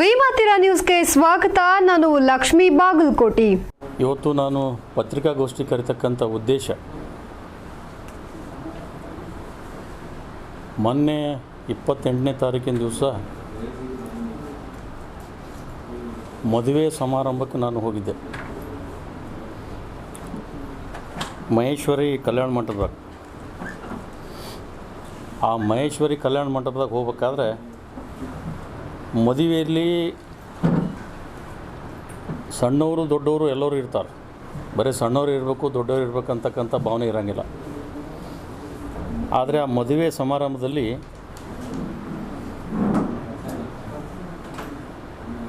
ಭೀಮಾತಿರ ನ್ಯೂಸ್ಗೆ ಸ್ವಾಗತ. ನಾನು ಲಕ್ಷ್ಮೀ ಬಾಗಲಕೋಟಿ. ಇವತ್ತು ನಾನು ಪತ್ರಿಕಾಗೋಷ್ಠಿ ಕರಿತಕ್ಕಂಥ ಉದ್ದೇಶ. ಮೊನ್ನೆ ಇಪ್ಪತ್ತೆಂಟನೇ ತಾರೀಕಿನ ದಿವಸ ಮದುವೆ ಸಮಾರಂಭಕ್ಕೆ ನಾನು ಹೋಗಿದ್ದೆ. ಮಹೇಶ್ವರಿ ಕಲ್ಯಾಣ ಮಂಟಪದಾಗ. ಆ ಮಹೇಶ್ವರಿ ಕಲ್ಯಾಣ ಮಂಟಪದಾಗ ಹೋಗ್ಬೇಕಾದ್ರೆ ಮದುವೆಯಲ್ಲಿ ಸಣ್ಣವರು ದೊಡ್ಡವರು ಎಲ್ಲರೂ ಇರ್ತಾರೆ. ಬರೀ ಸಣ್ಣವ್ರು ಇರಬೇಕು, ದೊಡ್ಡವರು ಇರಬೇಕು ಅಂತಕ್ಕಂಥ ಭಾವನೆ ಇರೋಂಗಿಲ್ಲ. ಆದರೆ ಆ ಮದುವೆ ಸಮಾರಂಭದಲ್ಲಿ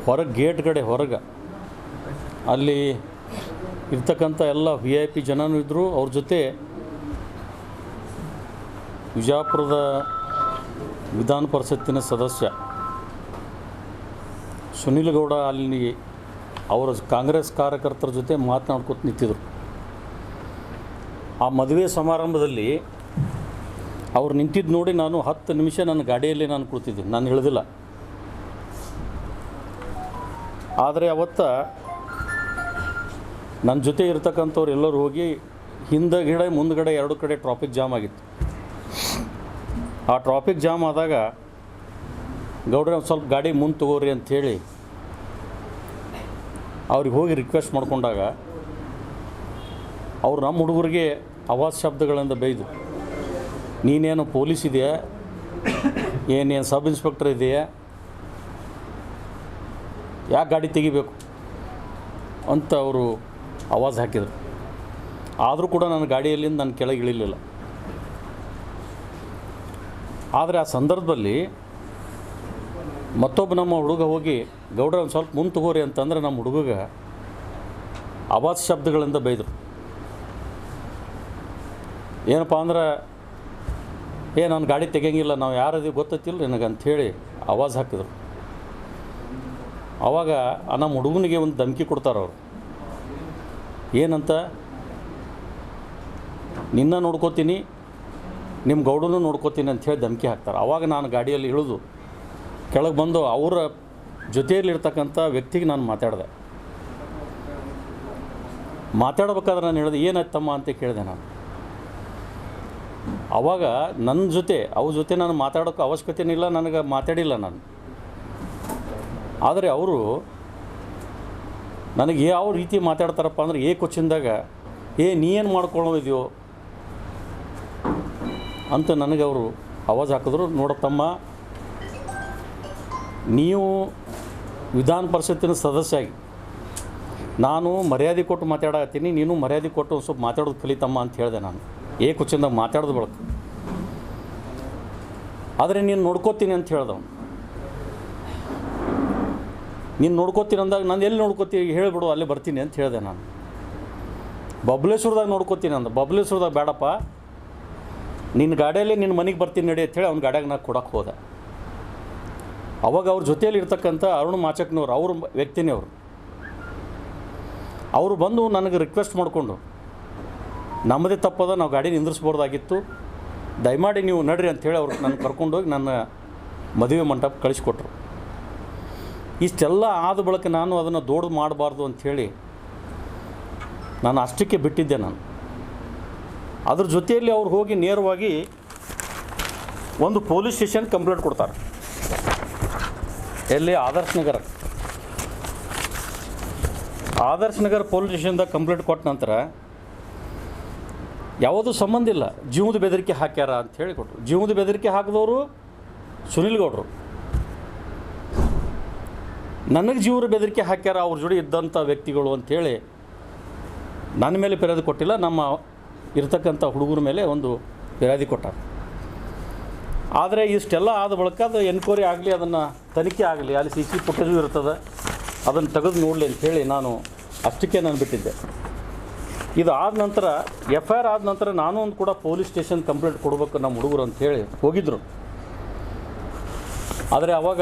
ಹೊರಗೆ ಗೇಟ್ ಕಡೆ ಹೊರಗೆ ಅಲ್ಲಿ ಇರ್ತಕ್ಕಂಥ ಎಲ್ಲ ವಿ ಐ ಪಿ ಜನನೂ ಇದ್ದರು ಅವ್ರ ಜೊತೆ ವಿಜಾಪುರದ ವಿಧಾನ ಪರಿಷತ್ತಿನ ಸದಸ್ಯ ಸುನಿಲ್ ಗೌಡ ಅಲ್ಲಿ ಅವರ ಕಾಂಗ್ರೆಸ್ ಕಾರ್ಯಕರ್ತರ ಜೊತೆ ಮಾತನಾಡ್ಕೊತ ನಿಂತಿದ್ರು. ಆ ಮದುವೆ ಸಮಾರಂಭದಲ್ಲಿ ಅವ್ರು ನಿಂತಿದ್ದು ನೋಡಿ ನಾನು ಹತ್ತು ನಿಮಿಷ ನನ್ನ ಗಾಡಿಯಲ್ಲಿ ನಾನು ಕೂತಿದ್ದೆ ನಾನು ಹೇಳಿದಿಲ್ಲ. ಆದರೆ ಅವತ್ತ ನನ್ನ ಜೊತೆ ಇರ್ತಕ್ಕಂಥವ್ರು ಎಲ್ಲರೂ ಹೋಗಿ ಹಿಂದಗಡೆ, ಮುಂದಗಡೆ ಎರಡು ಕಡೆ ಟ್ರಾಫಿಕ್ ಜಾಮ್ ಆಗಿತ್ತು. ಆ ಟ್ರಾಫಿಕ್ ಜಾಮ್ ಆದಾಗ ಗೌಡ್ರೆ ಸ್ವಲ್ಪ ಗಾಡಿ ಮುಂದೆ ತಗೋರಿ ಅಂಥೇಳಿ ಅವ್ರಿಗೆ ಹೋಗಿ ರಿಕ್ವೆಸ್ಟ್ ಮಾಡ್ಕೊಂಡಾಗ ಅವರು ನಮ್ಮ ಹುಡುಗರಿಗೆ ಅವಾಜ್ ಶಬ್ದಗಳಿಂದ ಬೈದು ನೀನೇನು ಪೊಲೀಸ್ ಇದೆಯಾ? ಏನೇನು ಸಬ್ ಇನ್ಸ್ಪೆಕ್ಟರ್ ಇದೆಯಾ? ಯಾಕೆ ಗಾಡಿ ತೆಗಿಬೇಕು? ಅಂತ ಅವರು ಅವಾಜ್ ಹಾಕಿದರು. ಆದರೂ ಕೂಡ ನನ್ನ ಗಾಡಿಯಲ್ಲಿಂದ ನಾನು ಕೆಳಗೆ ಇಳಿಲಿಲ್ಲ. ಆದರೆ ಆ ಸಂದರ್ಭದಲ್ಲಿ ಮತ್ತೊಬ್ಬ ನಮ್ಮ ಹುಡುಗ ಹೋಗಿ, ಗೌಡ್ರ, ಒಂದು ಸ್ವಲ್ಪ ಮುಂದೆ ತಗೋರಿ ಅಂತಂದ್ರೆ ನಮ್ಮ ಹುಡುಗಗ ಆವಾಜ್ ಶಬ್ದಗಳಿಂದ ಬೈದರು. ಏನಪ್ಪ ಅಂದ್ರೆ, ಏ, ನಾನು ಗಾಡಿ ತೆಗಿಯಂಗಿಲ್ಲ, ನಾವು ಯಾರದೀವಿ ಗೊತ್ತೈತಿಲ್ಲ ನಿನಗೆ ಅಂಥೇಳಿ ಆವಾಜ್ ಹಾಕಿದ್ರು. ಆವಾಗ ನಮ್ಮ ಹುಡುಗನಿಗೆ ಒಂದು ಧಮಕಿ ಕೊಡ್ತಾರೆ ಅವರು. ಏನಂತ? ನಿನ್ನ ನೋಡ್ಕೋತೀನಿ ನಿಮ್ಮ ಗೌಡನೂ ನೋಡ್ಕೋತೀನಿ ಅಂಥೇಳಿ ಧಮಕಿ ಹಾಕ್ತಾರೆ. ಆವಾಗ ನಾನು ಗಾಡಿಯಲ್ಲಿ ಇಳಿದು ಕೆಳಗೆ ಬಂದು ಅವರ ಜೊತೆಯಲ್ಲಿರ್ತಕ್ಕಂಥ ವ್ಯಕ್ತಿಗೆ ನಾನು ಮಾತಾಡಿದೆ. ಮಾತಾಡ್ಬೇಕಾದ್ರೆ ನಾನು ಹೇಳಿದೆ, ಏನಾಯ್ತಮ್ಮ? ಅಂತ ಕೇಳಿದೆ ನಾನು. ಆವಾಗ ನನ್ನ ಜೊತೆ, ಅವ್ರ ಜೊತೆ ನಾನು ಮಾತಾಡೋಕ್ಕೆ ಅವಶ್ಯಕತೆನೇ ಇಲ್ಲ ನನಗೆ ಮಾತಾಡಿಲ್ಲ ನಾನು. ಆದರೆ ಅವರು ನನಗೆ ಯಾವ ರೀತಿ ಮಾತಾಡ್ತಾರಪ್ಪ ಅಂದ್ರೆ, ಏ ಕೊಚ್ಚಿಂದಾಗ ಏ ನೀ ಏನು ಮಾಡ್ಕೊಳ್ಳೋದಿದೆಯೋ ಅಂತ ನನಗೆ ಅವರು ಆವಾಜ್ ಹಾಕಿದ್ರು ನೋಡತ್ತಮ್ಮ ನೀವು ವಿಧಾನ ಪರಿಷತ್ತಿನ ಸದಸ್ಯ ಆಗಿ ನಾನು ಮರ್ಯಾದೆ ಕೊಟ್ಟು ಮಾತಾಡತ್ತೀನಿ ನೀನು ಮರ್ಯಾದೆ ಕೊಟ್ಟು ಸ್ವಲ್ಪ ಮಾತಾಡೋದು ಕಲಿತಮ್ಮ ಅಂತ ಹೇಳಿದೆ ನಾನು. ಏ ಕುಚ್ಚಿಂದಾಗ ಮಾತಾಡೋದು ಬಳಕ. ಆದರೆ ನೀನು ನೋಡ್ಕೋತೀನಿ ಅಂತ ಹೇಳ್ದವನು. ನೀನು ನೋಡ್ಕೋತೀನಿ ಅಂದಾಗ ನಾನು ಎಲ್ಲಿ ನೋಡ್ಕೋತೀನಿ ಹೇಳಿಬಿಡು, ಅಲ್ಲಿ ಬರ್ತೀನಿ ಅಂತ ಹೇಳಿದೆ ನಾನು. ಬಬ್ಲೇಶ್ವರದಾಗ ನೋಡ್ಕೋತೀನಿ ಅಂದ. ಬಬ್ಲೇಶ್ವರದಾಗ ಬೇಡಪ್ಪ ನಿನ್ನ ಗಾಡಿಯಲ್ಲಿ ನಿನ್ನ ಮನೆಗೆ ಬರ್ತೀನಿ ನಡಿ ಅಂತೇಳಿ ಅವ್ನ ಗಾಡಿಯಾಗ ನಾನು ಕೊಡಕ್ಕೆ ಹೋದೆ. ಅವಾಗ ಅವ್ರ ಜೊತೆಯಲ್ಲಿ ಇರ್ತಕ್ಕಂಥ ಅರುಣ್ ಮಾಚಕ್ನವ್ರು, ಅವ್ರ ವ್ಯಕ್ತಿನೇ ಅವರು. ಅವರು ಬಂದು ನನಗೆ ರಿಕ್ವೆಸ್ಟ್ ಮಾಡಿಕೊಂಡು, ನಮ್ಮದೇ ತಪ್ಪದ, ನಾವು ಗಾಡಿ ನಿಂದ್ರಿಸ್ಬೋದಾಗಿತ್ತು. ದಯಮಾಡಿ ನೀವು ನಡ್ರಿ ಅಂಥೇಳಿ ಅವ್ರು ನನ್ನ ಕರ್ಕೊಂಡೋಗಿ ನನ್ನ ಮದುವೆ ಮಂಟಪ ಕಳಿಸ್ಕೊಟ್ರು. ಇಷ್ಟೆಲ್ಲ ಆದ ಬಳಿಕ ನಾನು ಅದನ್ನು ದೊಡ್ಡ ಮಾಡಬಾರ್ದು ಅಂಥೇಳಿ ನಾನು ಅಷ್ಟಕ್ಕೆ ಬಿಟ್ಟಿದ್ದೆ ನಾನು. ಅದ್ರ ಜೊತೆಯಲ್ಲಿ ಅವ್ರು ಹೋಗಿ ನೇರವಾಗಿ ಒಂದು ಪೊಲೀಸ್ ಸ್ಟೇಷನ್ ಕಂಪ್ಲೇಂಟ್ ಕೊಡ್ತಾರೆ. ಎಲ್ಲಿ? ಆದರ್ಶ್ ನಗರ. ಆದರ್ಶ್ ನಗರ ಪೊಲೀಸ್ ಸ್ಟೇಷನ್ದಾಗ ಕಂಪ್ಲೇಂಟ್ ಕೊಟ್ಟ ನಂತರ ಯಾವುದೂ ಸಂಬಂಧ ಇಲ್ಲ. ಜೀವದ ಬೆದರಿಕೆ ಹಾಕ್ಯಾರ ಅಂತ ಹೇಳಿ ಕೊಟ್ಟರು ಜೀವದ ಬೆದರಿಕೆ ಹಾಕಿದವರು ಸುನಿಲ್ ಗೌಡರು. ನನಗೆ ಜೀವರು ಬೆದರಿಕೆ ಹಾಕ್ಯಾರ, ಅವ್ರ ಜೋಡಿ ಇದ್ದಂಥ ವ್ಯಕ್ತಿಗಳು ಅಂಥೇಳಿ ನನ್ನ ಮೇಲೆ ಫಿರ್ಯಾದಿ ಕೊಟ್ಟಿಲ್ಲ. ನಮ್ಮ ಇರತಕ್ಕಂಥ ಹುಡುಗರ ಮೇಲೆ ಒಂದು ಫಿರ್ಯಾದಿ ಕೊಟ್ಟಾರ. ಆದರೆ ಇಷ್ಟೆಲ್ಲ ಆದ ಬಳಿಕ ಅದು ಎನ್ಕ್ವೈರಿ ಆಗಲಿ, ಅದನ್ನು ತನಿಖೆ ಆಗಲಿ, ಅಲ್ಲಿ ಸಿ ಸಿ ಫುಟೇಜು ಇರ್ತದೆ ಅದನ್ನು ತೆಗೆದು ನೋಡಲಿ ಅಂಥೇಳಿ ನಾನು ಅಷ್ಟಕ್ಕೆ ನಾನು ಬಿಟ್ಟಿದ್ದೆ. ಇದು ಆದ ನಂತರ ಎಫ್ ಐ ಆರ್ ಆದ ನಂತರ ನಾನು ಒಂದು ಕೂಡ ಪೊಲೀಸ್ ಸ್ಟೇಷನ್ ಕಂಪ್ಲೇಂಟ್ ಕೊಡಬೇಕು ನಮ್ಮ ಹುಡುಗರು ಅಂಥೇಳಿ ಹೋಗಿದ್ದರು ಆದರೆ ಆವಾಗ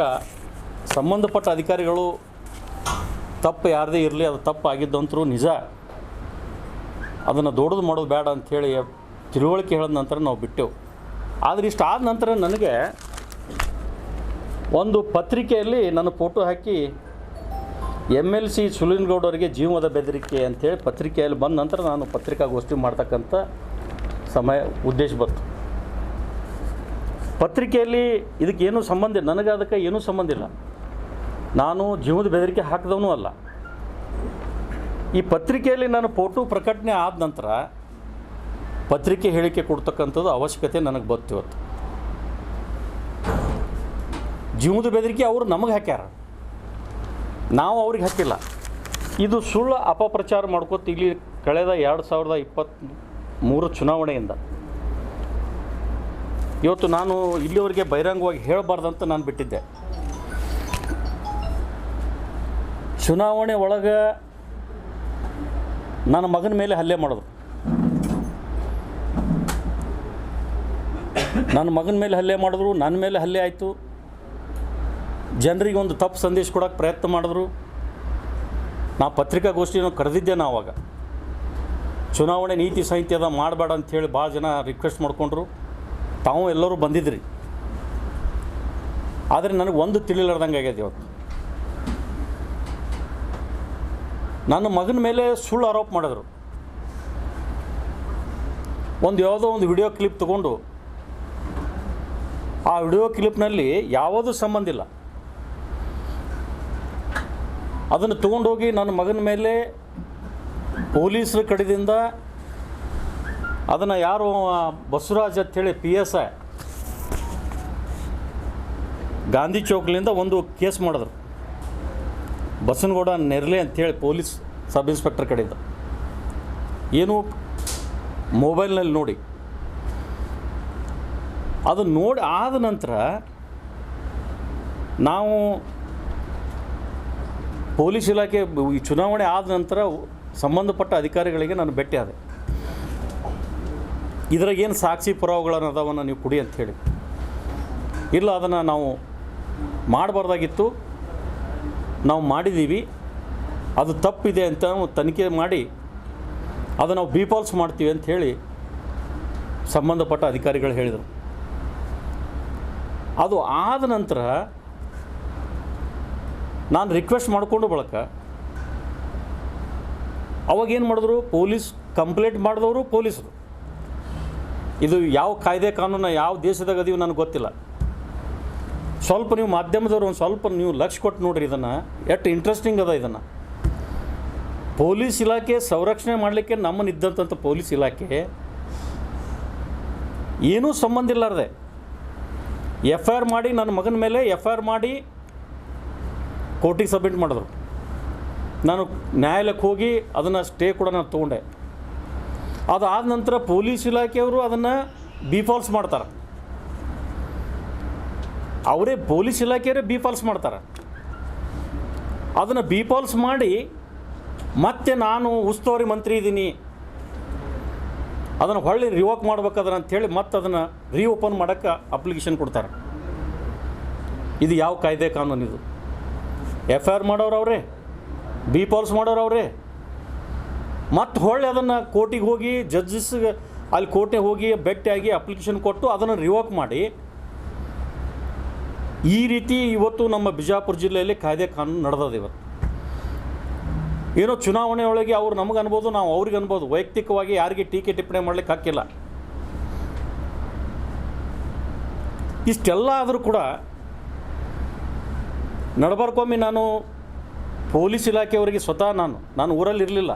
ಸಂಬಂಧಪಟ್ಟ ಅಧಿಕಾರಿಗಳು, ತಪ್ಪು ಯಾರದೇ ಇರಲಿ, ಅದು ತಪ್ಪು ಆಗಿದ್ದಂತರೂ ನಿಜ. ಅದನ್ನು ದೊಡ್ಡದು ಮಾಡೋದು ಬೇಡ ಅಂಥೇಳಿ ತಿಳುವಳಿಕೆ ಹೇಳಿದ ನಂತರ ನಾವು ಬಿಟ್ಟೆವು. ಆದರೆ ಇಷ್ಟು ಆದ ನಂತರ ನನಗೆ ಒಂದು ಪತ್ರಿಕೆಯಲ್ಲಿ ನನ್ನ ಫೋಟೋ ಹಾಕಿ ಎಂ ಎಲ್ ಸಿ ಸುಲಿನ್ಗೌಡ್ ಅವರಿಗೆ ಜೀವದ ಬೆದರಿಕೆ ಅಂತೇಳಿ ಪತ್ರಿಕೆಯಲ್ಲಿ ಬಂದ ನಂತರ ನಾನು ಪತ್ರಿಕಾಗೋಷ್ಠಿ ಮಾಡ್ತಕ್ಕಂಥ ಸಮಯ, ಉದ್ದೇಶ ಬಂತು. ಪತ್ರಿಕೆಯಲ್ಲಿ ಇದಕ್ಕೇನು ಸಂಬಂಧ ನನಗೆ ಅದಕ್ಕೆ ಏನೂ ಸಂಬಂಧ ಇಲ್ಲ. ನಾನು ಜೀವದ ಬೆದರಿಕೆ ಹಾಕಿದವನೂ ಅಲ್ಲ. ಈ ಪತ್ರಿಕೆಯಲ್ಲಿ ನಾನು ಫೋಟೋ ಪ್ರಕಟಣೆ ಆದ ನಂತರ ಪತ್ರಿಕೆ ಹೇಳಿಕೆ ಕೊಡ್ತಕ್ಕಂಥದ್ದು ಅವಶ್ಯಕತೆ ನನಗೆ ಬತ್ತು ಇವತ್ತು. ಜೀವದ ಬೆದರಿಕೆ ಅವರು ನಮಗೆ ಹಾಕ್ಯಾರ. ನಾವು ಅವ್ರಿಗೆ ಹಾಕಿಲ್ಲ. ಇದು ಸುಳ್ಳು ಅಪಪ್ರಚಾರ ಮಾಡ್ಕೋತ ಇಲ್ಲಿ ಕಳೆದ ಎರಡು ಸಾವಿರದ ಇಪ್ಪತ್ತ್ ಮೂರು ಚುನಾವಣೆಯಿಂದ. ಇವತ್ತು ನಾನು ಇಲ್ಲಿವರೆಗೆ ಬಹಿರಂಗವಾಗಿ ಹೇಳಬಾರ್ದಂತ ನಾನು ಬಿಟ್ಟಿದ್ದೆ. ಚುನಾವಣೆ ಒಳಗೆ ನನ್ನ ಮಗನ ಮೇಲೆ ಹಲ್ಲೆ ಮಾಡೋದು ನನ್ನ ಮಗನ ಮೇಲೆ ಹಲ್ಲೆ ಮಾಡಿದ್ರು, ನನ್ನ ಮೇಲೆ ಹಲ್ಲೆ ಆಯಿತು. ಜನರಿಗೆ ಒಂದು ತಪ್ಪು ಸಂದೇಶ ಕೊಡೋಕ್ಕೆ ಪ್ರಯತ್ನ ಮಾಡಿದ್ರು. ನಾ ಪತ್ರಿಕಾಗೋಷ್ಠಿಯನ್ನು ಕರೆದಿದ್ದೆ ನಾ ಅವಾಗ ಚುನಾವಣೆ ನೀತಿ ಸಂಹಿತೆದ ಮಾಡಬೇಡ ಅಂಥೇಳಿ ಭಾಳ ಜನ ರಿಕ್ವೆಸ್ಟ್ ಮಾಡಿಕೊಂಡ್ರು. ತಾವು ಎಲ್ಲರೂ ಬಂದಿದ್ರಿ. ಆದರೆ ನನಗೆ ಒಂದು ತಿಳಿಲಾರ್ದಂಗೆ ಆಗ್ಯದ ಇವತ್ತು. ನನ್ನ ಮಗನ ಮೇಲೆ ಸುಳ್ಳು ಆರೋಪ ಮಾಡಿದ್ರು. ಒಂದು ಯಾವುದೋ ಒಂದು ವಿಡಿಯೋ ಕ್ಲಿಪ್ ತಗೊಂಡು ಆ ವಿಡಿಯೋ ಕ್ಲಿಪ್ನಲ್ಲಿ ಯಾವುದೂ ಸಂಬಂಧ ಇಲ್ಲ. ಅದನ್ನು ತೊಗೊಂಡೋಗಿ ನನ್ನ ಮಗನ ಮೇಲೆ ಪೊಲೀಸರ ಕಡೆದಿಂದ ಅದನ್ನು ಯಾರು ಬಸವರಾಜ್ ಅಂಥೇಳಿ ಪಿ ಎಸ್ ಐ ಗಾಂಧಿ ಚೌಕ್ಲಿಂದ ಒಂದು ಕೇಸ್ ಮಾಡಿದ್ರು. ಬಸನಗೌಡ ನೆರಲೆ ಅಂಥೇಳಿ ಪೊಲೀಸ್ ಸಬ್ ಇನ್ಸ್ಪೆಕ್ಟರ್ ಕಡೆಯಿಂದ. ಏನು, ಮೊಬೈಲ್ನಲ್ಲಿ ನೋಡಿ. ಅದು ನೋಡಿ ಆದ ನಂತರ ನಾವು ಪೊಲೀಸ್ ಇಲಾಖೆ ಈ ಚುನಾವಣೆ ಆದ ನಂತರ ಸಂಬಂಧಪಟ್ಟ ಅಧಿಕಾರಿಗಳಿಗೆ ನಾನು ಭೇಟಿ ಆದೆ. ಇದ್ರಾಗ ಏನು ಸಾಕ್ಷಿ ಪುರಾವೆಗಳನ್ನು ಅದಾವನ್ನ ನೀವು ಕೊಡಿ ಅಂತ ಹೇಳಿ. ಇಲ್ಲ, ಅದನ್ನು ನಾವು ಮಾಡಬಾರ್ದಾಗಿತ್ತು. ನಾವು ಮಾಡಿದ್ದೀವಿ ಅದು ತಪ್ಪಿದೆ ಅಂತ ತನಿಖೆ ಮಾಡಿ ಅದು ನಾವು ಬಿಪಾಲ್ಸ್ ಮಾಡ್ತೀವಿ ಅಂತ ಹೇಳಿ ಸಂಬಂಧಪಟ್ಟ ಅಧಿಕಾರಿಗಳು ಹೇಳಿದರು. ಅದು ಆದ ನಂತರ ನಾನು ರಿಕ್ವೆಸ್ಟ್ ಮಾಡಿಕೊಂಡು ಬಳಕ ಅವಾಗೇನು ಮಾಡಿದ್ರು? ಪೊಲೀಸ್ ಕಂಪ್ಲೇಂಟ್ ಮಾಡಿದವರು ಪೊಲೀಸರು. ಇದು ಯಾವ ಕಾಯ್ದೆ ಕಾನೂನು, ಯಾವ ದೇಶದಾಗ ಅದೀವಿ ನನಗೆ ಗೊತ್ತಿಲ್ಲ. ಸ್ವಲ್ಪ ನೀವು ಮಾಧ್ಯಮದವ್ರು ಒಂದು ಸ್ವಲ್ಪ ನೀವು ಲಕ್ಷ ಕೊಟ್ಟು ನೋಡ್ರಿ ಇದನ್ನು. ಎಷ್ಟು ಇಂಟ್ರೆಸ್ಟಿಂಗ್ ಅದ ಇದನ್ನು. ಪೊಲೀಸ್ ಇಲಾಖೆ ಸಂರಕ್ಷಣೆ ಮಾಡಲಿಕ್ಕೆ ನಮ್ಮನ್ನು ಪೊಲೀಸ್ ಇಲಾಖೆ ಏನೂ ಸಂಬಂಧ ಇಲ್ಲಾರ್ದೆ. ಎಫ್ ಐ ಆರ್ ಮಾಡಿ ನನ್ನ ಮಗನ ಮೇಲೆ ಎಫ್ ಐ ಆರ್ ಮಾಡಿ ಕೋರ್ಟಿಗೆ ಸಬ್ಮಿಟ್ ಮಾಡಿದ್ರು. ನಾನು ನ್ಯಾಯಾಲಯಕ್ಕೆ ಹೋಗಿ ಅದನ್ನು ಸ್ಟೇ ಕೂಡ ನಾನು ತೊಗೊಂಡೆ. ಅದಾದ ನಂತರ ಪೊಲೀಸ್ ಇಲಾಖೆಯವರು ಅದನ್ನು ಬಿಫಾಲ್ಸ್ ಮಾಡ್ತಾರೆ. ಅವರೇ ಪೊಲೀಸ್ ಇಲಾಖೆಯವರೇ ಬಿಫಾಲ್ಸ್ ಮಾಡ್ತಾರೆ. ಅದನ್ನು ಬಿಫಾಲ್ಸ್ ಮಾಡಿ ಮತ್ತೆ ನಾನು ಉಸ್ತುವಾರಿ ಮಂತ್ರಿ ಇದ್ದೀನಿ. ಅದನ್ನು ಹೊಳ್ಳಿ ರಿವೋಕ್ ಮಾಡ್ಬೇಕಾದ್ರೆ ಅಂಥೇಳಿ ಮತ್ತೆ ಅದನ್ನು ರೀಓಪನ್ ಮಾಡೋಕ್ಕೆ ಅಪ್ಲಿಕೇಶನ್ ಕೊಡ್ತಾರೆ. ಇದು ಯಾವ ಕಾಯ್ದೆ ಕಾನೂನು ಇದು? ಎಫ್ ಐ ಆರ್ ಮಾಡೋರು ಅವರೇ ಬಿ ಪಾಲ್ಸ್ ಮಾಡೋರು ಅವರೇ. ಮತ್ತು ಹೊಳ್ಳಿ ಅದನ್ನು ಕೋರ್ಟಿಗೆ ಹೋಗಿ ಜಡ್ಜಸ್ಗೆ ಅಲ್ಲಿ ಕೋರ್ಟಿಗೆ ಹೋಗಿ ಭೇಟಿಯಾಗಿ ಅಪ್ಲಿಕೇಶನ್ ಕೊಟ್ಟು ಅದನ್ನು ರಿವೋಕ್ ಮಾಡಿ, ಈ ರೀತಿ ಇವತ್ತು ನಮ್ಮ ಬಿಜಾಪುರ ಜಿಲ್ಲೆಯಲ್ಲಿ ಕಾಯ್ದೆ ಕಾನೂನು ನಡೆದದ ಇವತ್ತು. ಏನೋ ಚುನಾವಣೆ ಒಳಗೆ ಅವ್ರು ನಮಗೆ ಅನ್ಬೋದು, ನಾವು ಅವ್ರಿಗೆ ಅನ್ಬೋದು. ವೈಯಕ್ತಿಕವಾಗಿ ಯಾರಿಗೆ ಟೀಕೆ ಟಿಪ್ಪಣಿ ಮಾಡ್ಲಿಕ್ಕೆ ಹಾಕಿಲ್ಲ. ಇಷ್ಟೆಲ್ಲ ಆದರೂ ಕೂಡ ನಡ್ಬಾರ್ಕೊಮ್ಮಿ ನಾನು ಪೊಲೀಸ್ ಇಲಾಖೆಯವರಿಗೆ ಸ್ವತಃ ನಾನು ನಾನು ಊರಲ್ಲಿ ಇರಲಿಲ್ಲ.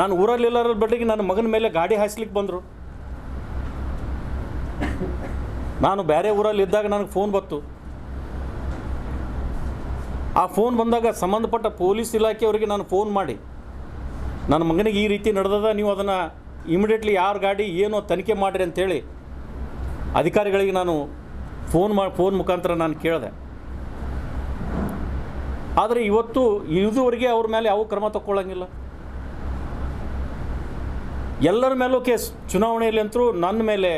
ನಾನು ಊರಲ್ಲಿ ಇಲ್ಲರ ಬಡ್ಡಿಗೆ ನನ್ನ ಮಗನ ಮೇಲೆ ಗಾಡಿ ಹಾಯಿಸ್ಲಿಕ್ಕೆ ಬಂದರು. ನಾನು ಬೇರೆ ಊರಲ್ಲಿ ಇದ್ದಾಗ ನನಗೆ ಫೋನ್ ಬಂತು. ಆ ಫೋನ್ ಬಂದಾಗ ಸಂಬಂಧಪಟ್ಟ ಪೊಲೀಸ್ ಇಲಾಖೆಯವರಿಗೆ ನಾನು ಫೋನ್ ಮಾಡಿ, ನನ್ನ ಮಗನಿಗೆ ಈ ರೀತಿ ನಡೆದದ, ನೀವು ಅದನ್ನು ಇಮಿಡಿಯೇಟ್ಲಿ ಯಾರ ಗಾಡಿ, ಏನೋ ತನಿಖೆ ಮಾಡಿರಿ ಅಂಥೇಳಿ ಅಧಿಕಾರಿಗಳಿಗೆ ನಾನು ಫೋನ್ ಮಾ, ಫೋನ್ ಮುಖಾಂತರ ನಾನು ಕೇಳಿದೆ. ಆದರೆ ಇವತ್ತು ಇದುವರೆಗೆ ಅವ್ರ ಮೇಲೆ ಯಾವ ಕ್ರಮ ತಗೊಳ್ಳಂಗಿಲ್ಲ ಎಲ್ಲರ ಮೇಲೂ ಕೇಸ್, ಚುನಾವಣೆಯಲ್ಲಿ ಅಂತರೂ ನನ್ನ ಮೇಲೆ,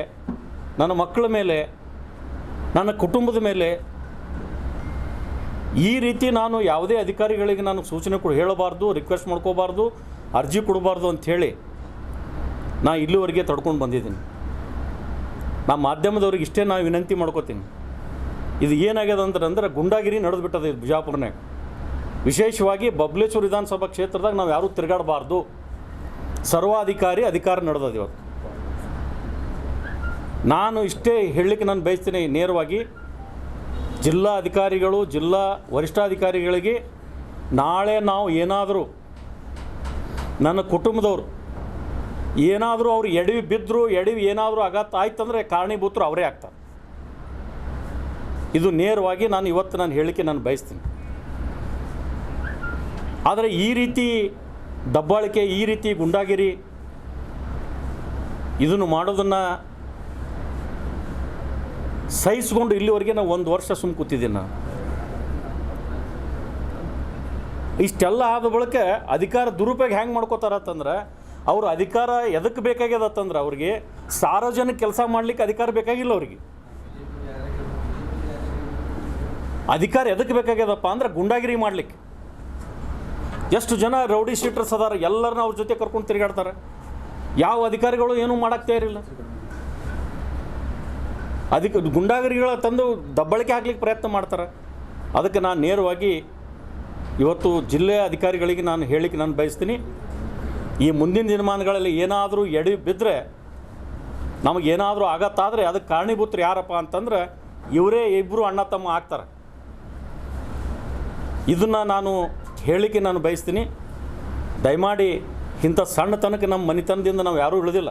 ನನ್ನ ಮಕ್ಕಳ ಮೇಲೆ, ನನ್ನ ಕುಟುಂಬದ ಮೇಲೆ ಈ ರೀತಿ ನಾನು ಯಾವುದೇ ಅಧಿಕಾರಿಗಳಿಗೆ ನಾನು ಸೂಚನೆ ಕೊಡು ಹೇಳಬಾರ್ದು ರಿಕ್ವೆಸ್ಟ್ ಮಾಡ್ಕೋಬಾರ್ದು, ಅರ್ಜಿ ಕೊಡಬಾರ್ದು ಅಂಥೇಳಿ ನಾ ಇಲ್ಲಿವರೆಗೆ ತಡ್ಕೊಂಡು ಬಂದಿದ್ದೀನಿ. ನಾ ಮಾಧ್ಯಮದವ್ರಿಗೆ ಇಷ್ಟೇ ನಾನು ವಿನಂತಿ ಮಾಡ್ಕೋತೀನಿ. ಇದು ಏನಾಗ್ಯದ ಅಂದ್ರೆ ಗುಂಡಾಗಿರಿ ನಡೆದು ಬಿಟ್ಟದೆ ಇದು ಬಿಜಾಪುರನಾಗ ವಿಶೇಷವಾಗಿ ಬಬ್ಲೇಶ್ವರ ವಿಧಾನಸಭಾ ಕ್ಷೇತ್ರದಾಗ ನಾವು ಯಾರೂ ತಿರುಗಾಡಬಾರ್ದು. ಸರ್ವಾಧಿಕಾರಿ ಅಧಿಕಾರ ನಡೆದದ ಇವತ್ತು. ನಾನು ಇಷ್ಟೇ ಹೇಳಲಿಕ್ಕೆ ನಾನು ಬಯಸ್ತೀನಿ ನೇರವಾಗಿ. ಜಿಲ್ಲಾ ಅಧಿಕಾರಿಗಳು ಜಿಲ್ಲಾ ವರಿಷ್ಠಾಧಿಕಾರಿಗಳಿಗೆ ನಾಳೆ ನಾವು ಏನಾದರೂ ನನ್ನ ಕುಟುಂಬದವರು ಏನಾದರೂ ಅವ್ರು ಎಡವಿ ಬಿದ್ದರು ಎಡವಿ ಏನಾದರೂ ಆಘಾತ ಆಯ್ತಂದರೆ ಕಾರಣೀಭೂತರು ಅವರೇ ಆಗ್ತಾರೆ. ಇದು ನೇರವಾಗಿ ನಾನು ಇವತ್ತು ನಾನು ಹೇಳಿಕೆ ನಾನು ಬಯಸ್ತೀನಿ. ಆದರೆ ಈ ರೀತಿ ದಬ್ಬಾಳಿಕೆ, ಈ ರೀತಿ ಗುಂಡಾಗಿರಿ ಇದನ್ನು ಮಾಡೋದನ್ನು ಸಹಿಸ್ಕೊಂಡು ಇಲ್ಲಿವರೆಗೆ ನಾವು ಒಂದು ವರ್ಷ ಸುಮ್ಮ ಕೂತಿದ್ದೀನಿ ನಾನು. ಇಷ್ಟೆಲ್ಲ ಆದ ಬಳಿಕ ಅಧಿಕಾರ ದುರುಪಯೋಗ ಹೆಂಗೆ ಮಾಡ್ಕೋತಾರತ್ತಂದ್ರೆ ಅವರು ಅಧಿಕಾರ ಎದಕ್ಕೆ ಬೇಕಾಗ್ಯದತ್ತಂದ್ರೆ ಅವ್ರಿಗೆ ಸಾರ್ವಜನಿಕ ಕೆಲಸ ಮಾಡ್ಲಿಕ್ಕೆ ಅಧಿಕಾರ ಬೇಕಾಗಿಲ್ಲ ಅವ್ರಿಗೆ. ಅಧಿಕಾರ ಎದಕ್ಕೆ ಬೇಕಾಗ್ಯದಪ್ಪ ಅಂದ್ರೆ ಗುಂಡಾಗಿರಿ ಮಾಡ್ಲಿಕ್ಕೆ. ಎಷ್ಟು ಜನ ರೌಡಿ ಶೀಟರ್ಸ್ ಅದಾರ ಎಲ್ಲರನ್ನ ಅವ್ರ ಜೊತೆ ಕರ್ಕೊಂಡು ತಿರುಗಾಡ್ತಾರೆ. ಯಾವ ಅಧಿಕಾರಿಗಳು ಏನೂ ಮಾಡಕ್ಕೆ ತಯಾರಿಲ್ಲ ಅದಕ್ಕೆ ಗುಂಡಾಗರಿಗಳ ತಂದು ದಬ್ಬಳಿಕೆ ಹಾಕ್ಲಿಕ್ಕೆ ಪ್ರಯತ್ನ ಮಾಡ್ತಾರೆ. ಅದಕ್ಕೆ ನಾನು ನೇರವಾಗಿ ಇವತ್ತು ಜಿಲ್ಲೆಯ ಅಧಿಕಾರಿಗಳಿಗೆ ನಾನು ಹೇಳಿಕ್ಕೆ ನಾನು ಬಯಸ್ತೀನಿ. ಈ ಮುಂದಿನ ದಿನಮಾನಗಳಲ್ಲಿ ಏನಾದರೂ ಎಡಿ ಬಿದ್ದರೆ ನಮಗೇನಾದರೂ ಆಗತ್ತಾದರೆ ಅದಕ್ಕೆ ಕಾರಣೀಭೂತರು ಯಾರಪ್ಪ ಅಂತಂದ್ರೆ ಇವರೇ ಇಬ್ಬರು ಅಣ್ಣ ತಮ್ಮ ಆಗ್ತಾರೆ. ಇದನ್ನು ನಾನು ಹೇಳಲಿಕ್ಕೆ ನಾನು ಬಯಸ್ತೀನಿ. ದಯಮಾಡಿ ಇಂಥ ಸಣ್ಣತನಕ್ಕೆ ನಮ್ಮ ಮನೆತನದಿಂದ ನಾವು ಯಾರೂ ಇಳಿದಿಲ್ಲ.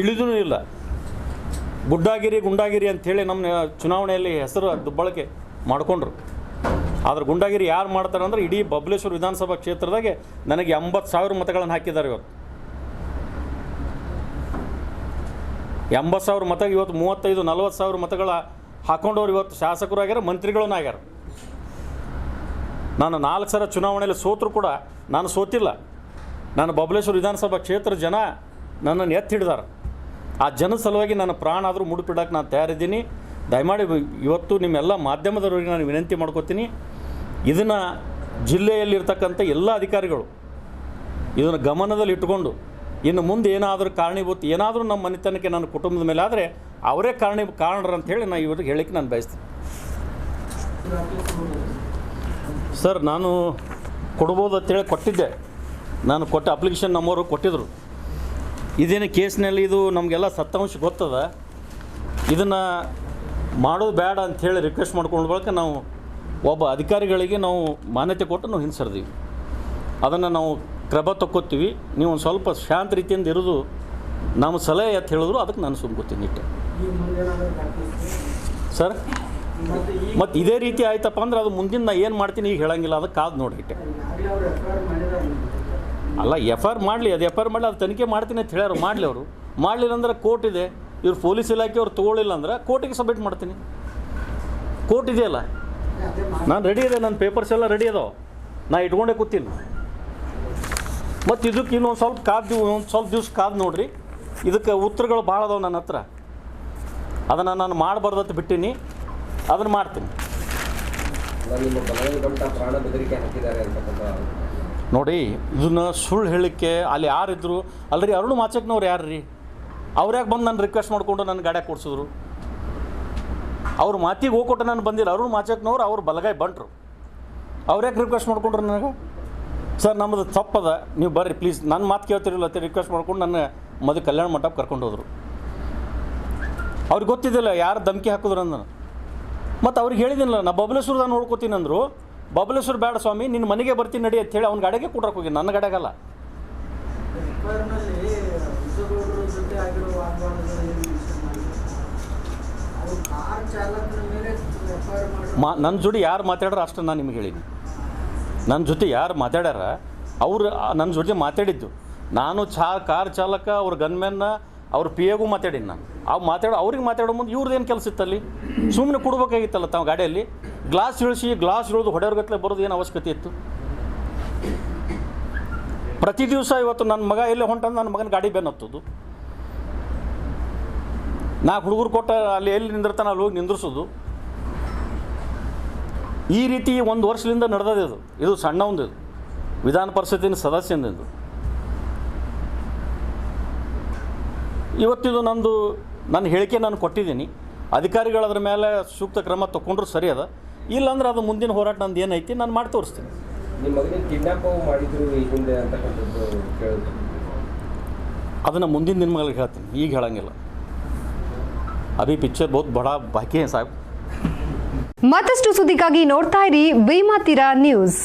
ಇಳಿದೂ ಇಲ್ಲ. ಗುಡ್ಡಾಗಿರಿ, ಗುಂಡಾಗಿರಿ ಅಂಥೇಳಿ ನಮ್ಮ ಚುನಾವಣೆಯಲ್ಲಿ ಹೆಸರು ದುಬ್ಬಳಕೆ ಮಾಡಿಕೊಂಡ್ರು. ಆದ್ರೆ ಗುಂಡಾಗಿರಿ ಯಾರು ಮಾಡ್ತಾರೆ ಅಂದ್ರೆ ಇಡೀ ಬಬ್ಲೇಶ್ವರ ವಿಧಾನಸಭಾ ಕ್ಷೇತ್ರದಾಗೆ ನನಗೆ ಎಂಬತ್ತು ಸಾವಿರ ಮತಗಳನ್ನು ಹಾಕಿದ್ದಾರೆ ಇವತ್ತು. ಎಂಬತ್ತು ಸಾವಿರ ಮತ, ಇವತ್ತು ಮೂವತ್ತೈದು, ನಲವತ್ತು ಸಾವಿರ ಮತಗಳ ಹಾಕೊಂಡವ್ರು ಇವತ್ತು ಶಾಸಕರು ಆಗ್ಯಾರ ಮಂತ್ರಿಗಳೂ ಆಗ್ಯಾರ. ನಾನು ನಾಲ್ಕು ಸಲ ಚುನಾವಣೆಯಲ್ಲಿ ಸೋತರು ಕೂಡ ನಾನು ಸೋತಿಲ್ಲ. ನಾನು ಬಬಲೇಶ್ವರ ವಿಧಾನಸಭಾ ಕ್ಷೇತ್ರ ಜನ ನನ್ನನ್ನು ಎತ್ತಿ ಹಿಡಿದಾರೆ. ಆ ಜನ ಸಲುವಾಗಿ ನನ್ನ ಪ್ರಾಣ ಆದರೂ ಮುಡುಪಿಡಕ್ಕೆ ನಾನು ತಯಾರಿದ್ದೀನಿ. ದಯಮಾಡಿ ಇವತ್ತು ನಿಮ್ಮೆಲ್ಲ ಮಾಧ್ಯಮದವರಿಗೆ ನಾನು ವಿನಂತಿ ಮಾಡ್ಕೋತೀನಿ. ಇದನ್ನು ಜಿಲ್ಲೆಯಲ್ಲಿರ್ತಕ್ಕಂಥ ಎಲ್ಲ ಅಧಿಕಾರಿಗಳು ಇದನ್ನು ಗಮನದಲ್ಲಿ ಇಟ್ಟುಕೊಂಡು, ಇನ್ನು ಮುಂದೆ ಏನಾದರೂ ಕಾರಣೀಭೂತ, ಏನಾದರೂ ನಮ್ಮ ಮನೆತನಕ್ಕೆ ನನ್ನ ಕುಟುಂಬದ ಮೇಲೆ ಆದರೆ ಅವರೇ ಕಾರಣ ಕಾರಣರು ಅಂತ ಹೇಳಿ ನಾನು ಇವರಿಗೆ ಹೇಳಿಕ್ಕೆ ನಾನು ಬಯಸ್ತೀನಿ. ಸರ್, ನಾನು ಕೊಡ್ಬೋದು ಅಂತೇಳಿ ಕೊಟ್ಟಿದ್ದೆ. ನಾನು ಕೊಟ್ಟ ಅಪ್ಲಿಕೇಶನ್ ನಮ್ಮವರು ಕೊಟ್ಟಿದ್ದರು ಇದೇನು ಕೇಸ್ನಲ್ಲಿ ಇದು ನಮಗೆಲ್ಲ ಸತ್ತಾಂಶ ಗೊತ್ತದ? ಇದನ್ನು ಮಾಡೋದು ಬೇಡ ಅಂಥೇಳಿ ರಿಕ್ವೆಸ್ಟ್ ಮಾಡ್ಕೊಂಡು ಬಳಿಕ ನಾವು ಒಬ್ಬ ಅಧಿಕಾರಿಗಳಿಗೆ ನಾವು ಮಾನ್ಯತೆ ಕೊಟ್ಟು ನಾವು ಹಿಂಸರ್ದೀವಿ. ಅದನ್ನು ನಾವು ಕ್ರಮ ತಕ್ಕೋತೀವಿ ನೀವು ಒಂದು ಸ್ವಲ್ಪ ಶಾಂತ ರೀತಿಯಿಂದ ಇರೋದು ನಮ್ಮ ಸಲಹೆ ಅಂತ ಹೇಳಿದ್ರು, ಅದಕ್ಕೆ ನಾನು ಸುಮ್ಕೋತೀನಿ ಇಟ್ಟೆ. ಸರ್, ಮತ್ತು ಇದೇ ರೀತಿ ಆಯ್ತಪ್ಪ ಅಂದ್ರೆ ಅದು ಮುಂದಿನ ನಾನು ಏನು ಮಾಡ್ತೀನಿ ಈಗ ಹೇಳಂಗಿಲ್ಲ ಅದಕ್ಕೆ ಕಾದು ನೋಡಿ ಇಟ್ಟೆ. ಅಲ್ಲ ಎಫ್ ಆರ್ ಮಾಡಲಿ, ಅದು ಎಫ್ ಆರ್ ಮಾಡಲಿ, ಅದು ತನಿಖೆ ಮಾಡ್ತೀನಿ ಅಂತ ಹೇಳ್ಯಾರು, ಮಾಡಲಿ ಅವರು. ಮಾಡಲಿಲ್ಲ ಅಂದ್ರೆ ಕೋರ್ಟ್ ಇದೆ, ಇವ್ರು ಪೊಲೀಸ್ ಇಲಾಖೆಯವ್ರು ತೊಗೊಳಿಲ್ಲ ಅಂದ್ರೆ ಕೋರ್ಟಿಗೆ ಸಬ್ಮಿಟ್ ಮಾಡ್ತೀನಿ. ಕೋರ್ಟ್ ಇದೆಯಲ್ಲ? ನಾನು ರೆಡಿ ಇದೆ ನನ್ನ ಪೇಪರ್ಸ್ ಎಲ್ಲ ರೆಡಿ ಅದಾವೆ. ನಾ ಇಟ್ಕೊಂಡೇ ಕೂತೀನಿ. ಮತ್ತು ಇದಕ್ಕೆ ಇನ್ನೊಂದು ಸ್ವಲ್ಪ ಕಾದು ಒಂದು ಸ್ವಲ್ಪ ದಿವ್ಸ ಕಾದು ನೋಡ್ರಿ. ಇದಕ್ಕೆ ಉತ್ತರಗಳು ಭಾಳ ಅದಾವೆ ನನ್ನ ಹತ್ರ. ಅದನ್ನು ನಾನು ಮಾಡಬಾರ್ದಂತ ಬಿಟ್ಟೀನಿ, ಅದನ್ನು ಮಾಡ್ತೀನಿ. ನೋಡಿ, ಇದನ್ನು ಸುಳ್ಳು ಹೇಳಿಕ್ಕೆ ಅಲ್ಲಿ ಯಾರಿದ್ರು ಅಲ್ಲರಿ ಅರುಣ್ ಮಾಚಕ್ನವ್ರು ಯಾರು ರೀ ಅವ್ರ್ಯಾಕೆ ಬಂದು ನಾನು ರಿಕ್ವೆಸ್ಟ್ ಮಾಡಿಕೊಂಡು ನನ್ನ ಗಾಡ್ಯಾಗ ಕೊಡ್ಸಿದ್ರು? ಅವ್ರ ಮಾತಿಗೆ ಹೋಗ್ಕೊಟ್ಟು ನಾನು ಬಂದಿಲ್ಲ. ಅರುಣ್ ಮಾಚಕ್ನವ್ರು ಅವ್ರು ಬಲಗಾಯಿ ಬಂಟ್ರು. ಅವ್ರ್ಯಾಕೆ ರಿಕ್ವೆಸ್ಟ್ ಮಾಡ್ಕೊಂಡ್ರು ನನಗೆ? ಸರ್ ನಮ್ಮದು ತಪ್ಪದ. ನೀವು ಬರ್ರಿ ಪ್ಲೀಸ್ ನನ್ನ ಮಾತು ಕೇಳ್ತಿರಲಿಲ್ಲ ಅಂತ ರಿಕ್ವೆಸ್ಟ್ ಮಾಡ್ಕೊಂಡು ನನ್ನ ಮದುವೆ ಕಲ್ಯಾಣ ಮಂಟಪ ಕರ್ಕೊಂಡು ಹೋದರು. ಅವ್ರಿಗೆ ಗೊತ್ತಿದ್ದಿಲ್ಲ ಯಾರು ಧಮಕಿ ಹಾಕಿದ್ರು ಅಂದ ಮತ್ತು ಅವ್ರಿಗೆ ಹೇಳಿದ್ದೀನಲ್ಲ ನಾ ಬಬಲೇಶ್ವರದಾಗ ನೋಡ್ಕೋತೀನಿ ಅಂದರು. ಬಬಲೇಶ್ವರ ಬೇಡ ಸ್ವಾಮಿ ನಿನ್ನ ಮನೆಗೆ ಬರ್ತೀನಿ ನಡಿ ಅಂತ ಹೇಳಿ ಅವ್ನ ಗಾಡಿಗೆ ಕೊಡ್ರಕ್ಕೆ ಹೋಗಿ ನನ್ನ ಮಾಡಿ ಮಾ ನನ್ನ ಜೋಡಿ ಯಾರು ಮಾತಾಡ್ರ ಅಷ್ಟು ನಾನು ನಿಮ್ಗೆ ಹೇಳಿನಿ. ನನ್ನ ಜೊತೆ ಯಾರು ಮಾತಾಡ್ಯಾರ? ಅವರು ನನ್ನ ಜೊತೆ ಮಾತಾಡಿದ್ದು. ನಾನು ಚಾ ಕಾರ್ ಚಾಲಕ ಅವ್ರ ಗನ್ಮ್ಯಾನ್ನ ಅವ್ರ ಪಿ ಎಗೂ ಮಾತಾಡೀನಿ ನಾನು. ಅವು ಮಾತಾಡೋ ಅವ್ರಿಗೆ ಮಾತಾಡೋ ಮುಂದೆ ಇವ್ರದ್ದು ಏನು ಕೆಲಸ ಇತ್ತಲ್ಲಿ? ಸುಮ್ಮನೆ ಕೊಡ್ಬೇಕಾಗಿತ್ತಲ್ಲ ತಾವು ಗಾಡಿಯಲ್ಲಿ? ಗ್ಲಾಸ್ ಇಳಿಸಿ, ಗ್ಲಾಸ್ ಇಳಿದು ಹೊಡೆಯೋರ್ಗತ್ಲೆ ಬರೋದು ಏನು ಅವಶ್ಯಕತೆ ಇತ್ತು? ಪ್ರತಿ ದಿವಸ ಇವತ್ತು ನನ್ನ ಮಗ ಎಲ್ಲೇ ಹೊಂಟಂದು ನನ್ನ ಮಗನ ಗಾಡಿ ಬೆನ್ನು ಹತ್ತೋದು. ನಾ ಹುಡುಗರು ಕೊಟ್ಟ ಅಲ್ಲಿ ಎಲ್ಲಿ ನಿಂದಿರ್ತಾನೆ ಅಲ್ಲಿ ಹೋಗಿ ನಿಂದ್ರಿಸೋದು. ಈ ರೀತಿ ಒಂದು ವರ್ಷದಿಂದ ನಡೆದದೆ ಇದು. ಇದು ಸಣ್ಣ ಒಂದು ಇದು. ವಿಧಾನ ಪರಿಷತ್ತಿನ ಸದಸ್ಯನಿಂದು ಇವತ್ತಿದು ನಂದು ನನ್ನ ಹೇಳಿಕೆ ನಾನು ಕೊಟ್ಟಿದ್ದೀನಿ. ಅಧಿಕಾರಿಗಳು ಅದ್ರ ಮೇಲೆ ಸೂಕ್ತ ಕ್ರಮ ತಗೊಂಡ್ರು ಸರಿ ಅದ. ಇಲ್ಲಾಂದ್ರೆ ಅದು ಮುಂದಿನ ಹೋರಾಟ ನಂದು ಏನೈತಿ ನಾನು ಮಾಡಿ ತೋರಿಸ್ತೀನಿ. ಅದನ್ನು ಮುಂದಿನ ದಿನಗಳಲ್ಲಿ ಹೇಳ್ತೀನಿ ಈಗ ಹೇಳಂಗಿಲ್ಲ. ಅಭಿ ಪಿಕ್ಚರ್ ಬಹುತ್ ಬಡ ಬಾಕಿ ಸಾಹೇಬ್? ಮತ್ತಷ್ಟು ಸುದ್ದಿಗಾಗಿ ನೋಡ್ತಾ ಇರಿ ಭೀಮಾತಿರ ತೀರಾ ನ್ಯೂಸ್.